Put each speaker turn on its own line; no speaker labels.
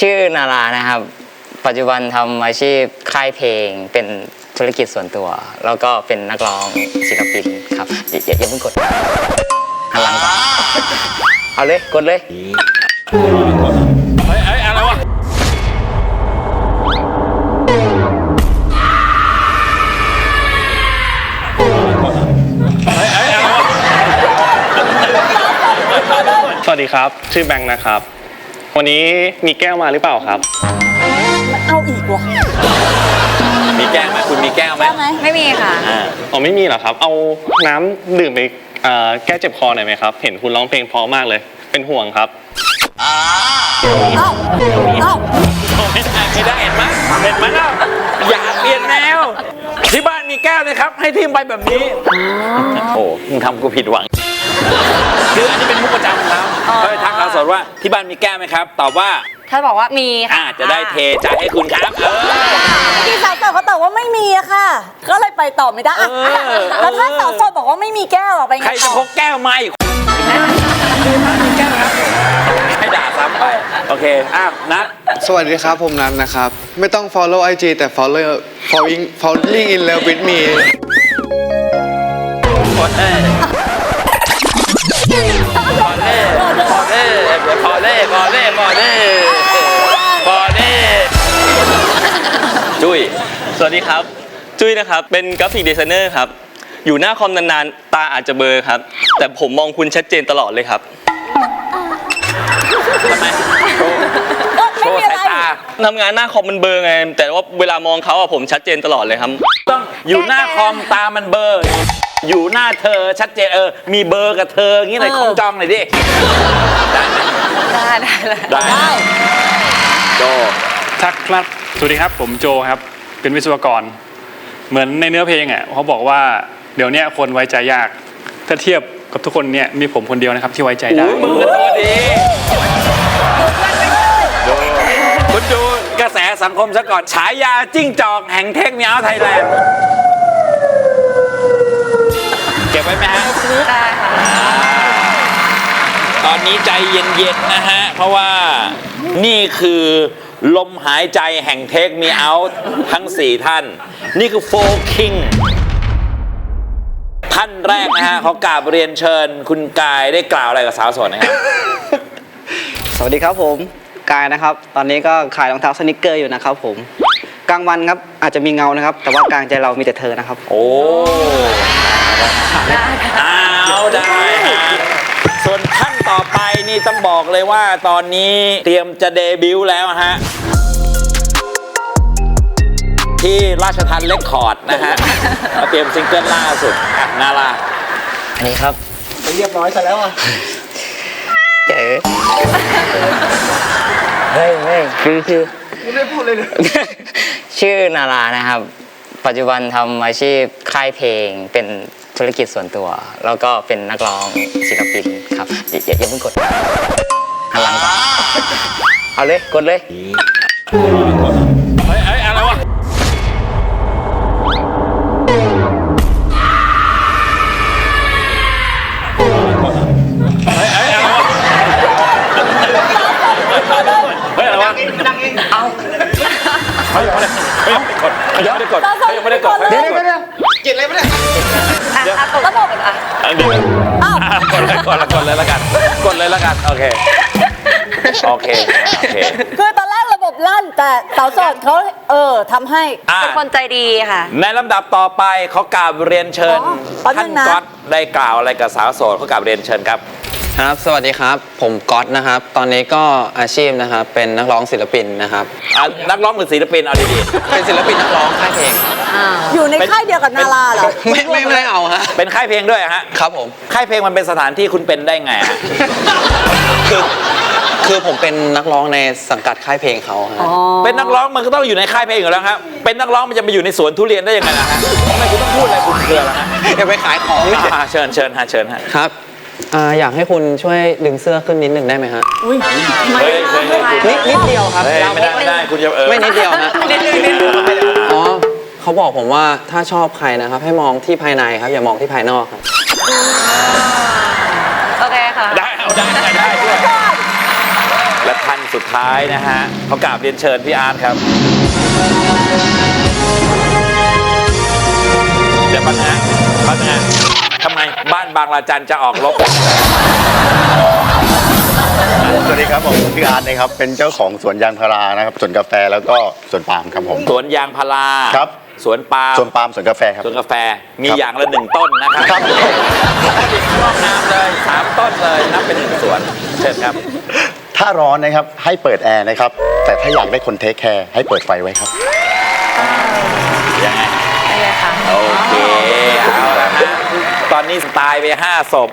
ชื่อนารานะครับ ปัจจุบันทำอาชีพค่ายเพลง เป็นธุรกิจส่วนตัว แล้วก็เป็นนักร้องศิลปินครับอย่าอย่าอย่าเพิ่งกดหันหลังก่อนเอาเลยกดเลย
เฮ้ยเฮ้ยอะไรวะ
สวัสดีครับ ชื่อแบงค์นะครับ วันนี้มีแก้วมาหรือเปล่าครับ
เอาอีกว่ะ
มีแก้วไหมคุณมีแก้วไหม
ได้ไหม
ไม่มีค่ะ
อ่า
อ๋อไม่มีเหรอครับ เอาน้ำดื่มไปเอ่อแก้เจ็บคอหน่อยไหมครับ เห็นคุณร้องเพลงเพราะมากเลย เป็นห่วงครับ
เอ้าเอ้า
ไม่ได้ไม่ได้เห็นไหมเห็นไหมล่ะอย่าเปลี่ยนแนว ที่บ้านมีแก้วนะครับ ให้ทีมไปแบบนี้ โอ้มึงทำกูผิดหวัง คืออันนี้เป็นมุกประจำของเขาเขาไปทักเรา สดว่าที่บ้านมีแก้วไหมครับ ตอบว่า
ถ้าบอกว่ามีค่ะ
อ่าจะได้เทใจให้คุณครับเออ
เมื่อกี้สาวโสดเขาตอบว่าไม่มีอะค่ะ ก็เลยไปต่อไม่ได้อะ
เออ
แล้วถ้าสาวโสดบอกว่าไม่มีแก้วอะไปไง
ใครจะ
ต่อ
พกแก้วมาอีกให้ด่าซ้ำไปโอเคอ้าวนัด
สวัสดีครับผมนัทนะครับ ไม่ต้อง follow IG แต่ follow following falling in love with me
พอเเล่พอเล่พอเล่พอเล่จุ้ย
สวัสดีครับ จุ้ยนะครับ เป็นกราฟิกดีไซเนอร์ครับ อยู่หน้าคอมนานๆ ตาอาจจะเบลอครับ แต่ผมมองคุณชัดเจนตลอดเลยครับ
ทำไมโชว์
ก็
โช
ไม่
ว์
มีอะ
สาย
ไร
ตา
ทำงานหน้าคอมมันเบลอไง แต่ว่าเวลามองเขาอะผมชัดเจนตลอดเลยครับ
ต้องอยู่หน้าคอมตามันเบลอร์อยู่หน้าเธอชัดเจนเออ มีเบอร์กับเธออย่างนี้หน่อยคงจองหน่อยดิ ได้ไหม
ได้ได้เลย
ได้
ได้
โจ
ทักครับ สวัสดีครับ ผมโจครับ เป็นวิศวกร เหมือนในเนื้อเพลงอะเขาบอกว่าเดี๋ยวเนี้ยคนไว้ใจยาก ถ้าเทียบกับทุกคนเนี่ยมีผมคนเดียวนะครับที่ไว้ใจได้
โอ้ยมึงก็ตัวดีดูคุณดูกระแสสังคมซะก่อน ฉายาจิ้งจอกแห่งเทคเมียวไทยแลนด์ เก็บไว้ไหมฮะ
ได้ค่ะ
ตอ นนี้ใจเย็นๆนะฮะ เพราะว่านี่คือลมหายใจแห่งเทคมีเอาทั้ง 4 ท่าน นี่คือโฟคิงท่านแรกนะฮะเขากราบเรียนเชิญ คุณกายได้กล่าวอะไรกับสาวโสดนะครับ
สวัสดีครับผมกายนะครับ ตอนนี้ก็ขายรองเท้าสนิกเกอร์อยู่นะครับผมกลางวันครับอาจจะมีเงานะครับ แต่ว่ากลางใจเรามีแต่เธอนะครับ
โอ้เอาได้ฮะส่ วนท่านต่อไปนี่ต้องบอกเลยว่าตอนนี้เตรียมจะเดบิวต์แล้วฮะ ที่ราชทันเลคคอร์ดนะฮะมาเตรียมซิงเกิลล่าสุดอะนารา
อันนี้ครับเรียบร้อยซะแล้วอะเจ๋เฮ้ยเฮ้ยคือคือไม่ได้พูดเลยชื่อนารานะครับ ปัจจุบันทำอาชีพค่ายเพลงเป็น ธุรกิจส่วนตัว แล้วก็เป็นนักร้องศิลปินครับอย่าอย่าอย่าเพิ่งกดหันหลังก่อนเอาเลยกดเลย
เฮ้ยเฮ้ยอะไรวะเฮ้ยเฮ้ยอะไรวะเฮ้ยอะไรวะเอาเฮ้ยยังไม่ได้เฮ้ยยังไม่ได้กดเฮ้ยยังไม่ได้กดเฮ้ยยังไม่ได้กดเฮ้ยยังไม่ได้กดอะ เดี๋ยว
อ้าว
อะกดเลยกดเลยกดเลยแล้วกัน กดเลยแล้วกัน โอเค โอเค โอเค
คือตอนแรกระบบลั่น แต่สาวโสดเขาเออทำให้
อะ
เป็นคนใจดีค่ะ
ในลำดับต่อไปเขากราบเรียนเชิญ
อ๋อแป๊บนึ
ท่าน
งนะ
ก๊อตได้กล่าวอะไรกับสาวโสดเขากราบเรียนเชิญครับ
ครับ สวัสดีครับ ผมก๊อตนะครับ ตอนนี้ก็อาชีพนะครับ เป็นนักร้องศิลปินนะครับ
อะนักร้องหรือศิลปินเอาดี
เป็นศิลปินนักร้องค่ายเพลง
อยู่ในค่ายเดียวกับนาราเหรอ
ไม่ไม่ไม่เอาฮะ
ๆ เป็นค่ายเพลงด้วยฮะ
ครับผม
ค่ายเพลงมันเป็นสถานที่คุณเป็นได้ไงฮะ
คือคือผมเป็นนักร้องในสังกัดค่ายเพลงเขาฮะ
เป็นนักร้องมันก็ต้องอยู่ในค่ายเพลงอยู่แล้วครับ เป็นนักร้องมันจะมาอยู่ในสวนทุเรียนได้ยังไงล่ะฮะทำไมคุณต้องพูดอะไรคุณเครือล่ะฮะ
อย่าไปขายของนี่
อ่าเชิญเชิญฮะเชิญฮะ
ครับ อ่าอยากให้คุณช่วยดึงเสื้อขึ้นนิดหนึ่งได้ไหมฮะ
เฮ้ยเฮ้ยเฮ้ย
นิดนิดเดียวครับ
เฮ้ยไม่ได้ไม่ได้คุณจะเออ
ไม่นิดเดียวฮะ
นิดเดียวนิดเดียว
อ๋อเขาบอกผมว่าถ้าชอบใครนะครับ ให้มองที่ภายในครับ อย่ามองที่ภายนอกครับ
โอเคค่ะ
ได้เอาได้ได้ได้ด้วยและท่านสุดท้ายนะฮะเขากราบเรียนเชิญพี่อาร์ตครับเดี๋ยวปังนะปังนะทำไม บ้านบางระจันจะออกรบ
สวัสดีครับผมพี่อาร์ตนะครับเป็นเจ้าของสวนยางพารานะครับสวนกาแฟแล้วก็สวนปาล์มครับผม
สวนยางพารา
ครับ
สวนปาล์ม
สวนปาล์มสวนกาแฟครับ
สวนกาแฟมี
ครับ
อย่างละหนึ่งต้นนะครับ
ครับ
รอบน้ำเลยสามต้นเลยนับเป็นหนึ่งสวนเชิญครับ
ถ้าร้อนนะครับให้เปิดแอร์นะครับ แต่ถ้าอยากได้คนเทคแคร์ให้เปิดไฟไว้ครับ
ยังไง
ได้เลยค่ะ
โอเคเอาละฮะ ตอนนี้ตายไปห้าศพ